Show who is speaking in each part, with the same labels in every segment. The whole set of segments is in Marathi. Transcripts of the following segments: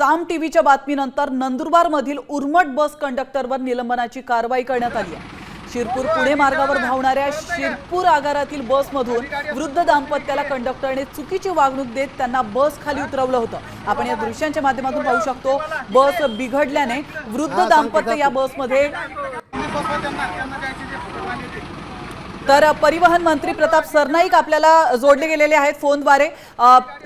Speaker 1: साम टीव्हीच्या बातमीनंतर नंदुरबारमधील उर्मट बस कंडक्टरवर निलंबनाची कारवाई करण्यात आली आहे. शिरपूर पुणे मार्गावर धावणाऱ्या शिरपूर आगारातील बसमधून वृद्ध दाम्पत्याला कंडक्टरने चुकीची वागणूक देत त्यांना बस खाली उतरवलं होतं. आपण या दृश्यांच्या माध्यमातून पाहू शकतो बस बिघडल्याने वृद्ध दाम्पत्य या बसमध्ये तर परिवहन मंत्री प्रताप सरनाईक आपल्याला जोडले गेलेले आहेत फोनद्वारे.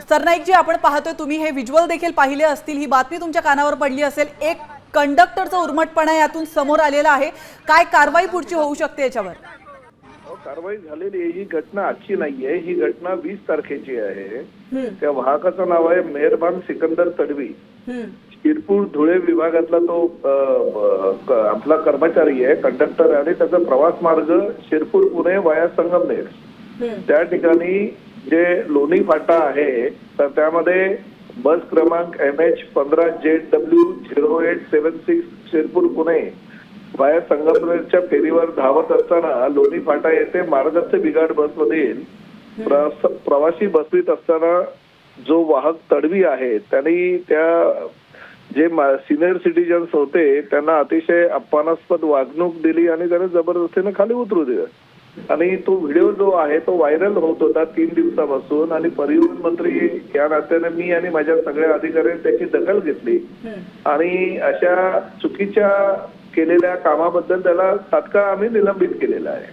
Speaker 1: सरनाईक जी आपण पाहतोय तुम्ही हे व्हिज्युअल देखील पाहिले असतील. ही बातमी तुमच्या कानावर पडली असेल. एक कंडक्टरचा उर्मटपणा यातून समोर आलेला आहे. काय कारवाई पुढची होऊ शकते याच्यावर?
Speaker 2: कारवाई झालेली आहे ही घटना आजची नाहीये. ही घटना वीस तारखेची आहे. त्या वाहकाचं नाव आहे मेहरबान सिकंदर तडवी. शिरपूर धुळे विभागातला तो आपला कर्मचारी आहे कंडक्टर आहे. आणि त्याचा प्रवास मार्ग शिरपूर पुणे वाया संगमनेर. त्या ठिकाणी जे लोणी फाटा आहे तर त्यामध्ये बस क्रमांक एम एच पंधरा Z W zero eight seven six Shirpur Pune via संगमनेरच्या फेरीवर धावत असताना लोणी फाटा येथे मार्गस्थ बिघाड बसमधील प्रवासी बसवीत असताना जो वाहक तडवी आहे त्यांनी त्या जे सिनियर सिटीजन्स होते त्यांना अतिशय अपमानास्पद वागणूक दिली आणि त्याने जबरदस्तीने खाली उतरू दिलं. आणि तो व्हिडिओ जो आहे तो व्हायरल होत होता तीन दिवसापासून आणि परिवहन मंत्री या नात्याने मी आणि माझ्या सगळ्या अधिकाऱ्यांनी त्याची दखल घेतली. आणि अशा चुकीच्या केलेल्या कामाबद्दल त्याला तात्काळ आम्ही निलंबित केलेलं आहे.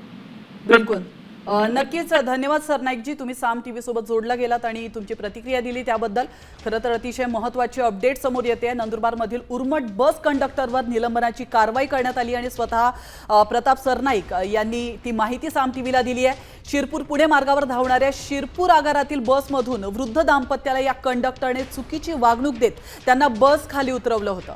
Speaker 1: बिलकुल. नक्कीच धन्यवाद सरनाईकजी तुम्ही साम टीव्ही सोबत जोडला गेलात आणि तुमची प्रतिक्रिया दिली त्याबद्दल. खरं तर अतिशय महत्वाची अपडेट समोर येते. नंदुरबारमधील उर्मट बस कंडक्टरवर निलंबनाची कारवाई करण्यात आली आणि स्वतः प्रताप सरनाईक यांनी ती माहिती साम टीव्हीला दिली आहे. शिरपूर पुणे मार्गावर धावणाऱ्या शिरपूर आगारातील बसमधून वृद्ध दाम्पत्याला या कंडक्टरने चुकीची वागणूक देत त्यांना बस खाली उतरवलं होतं.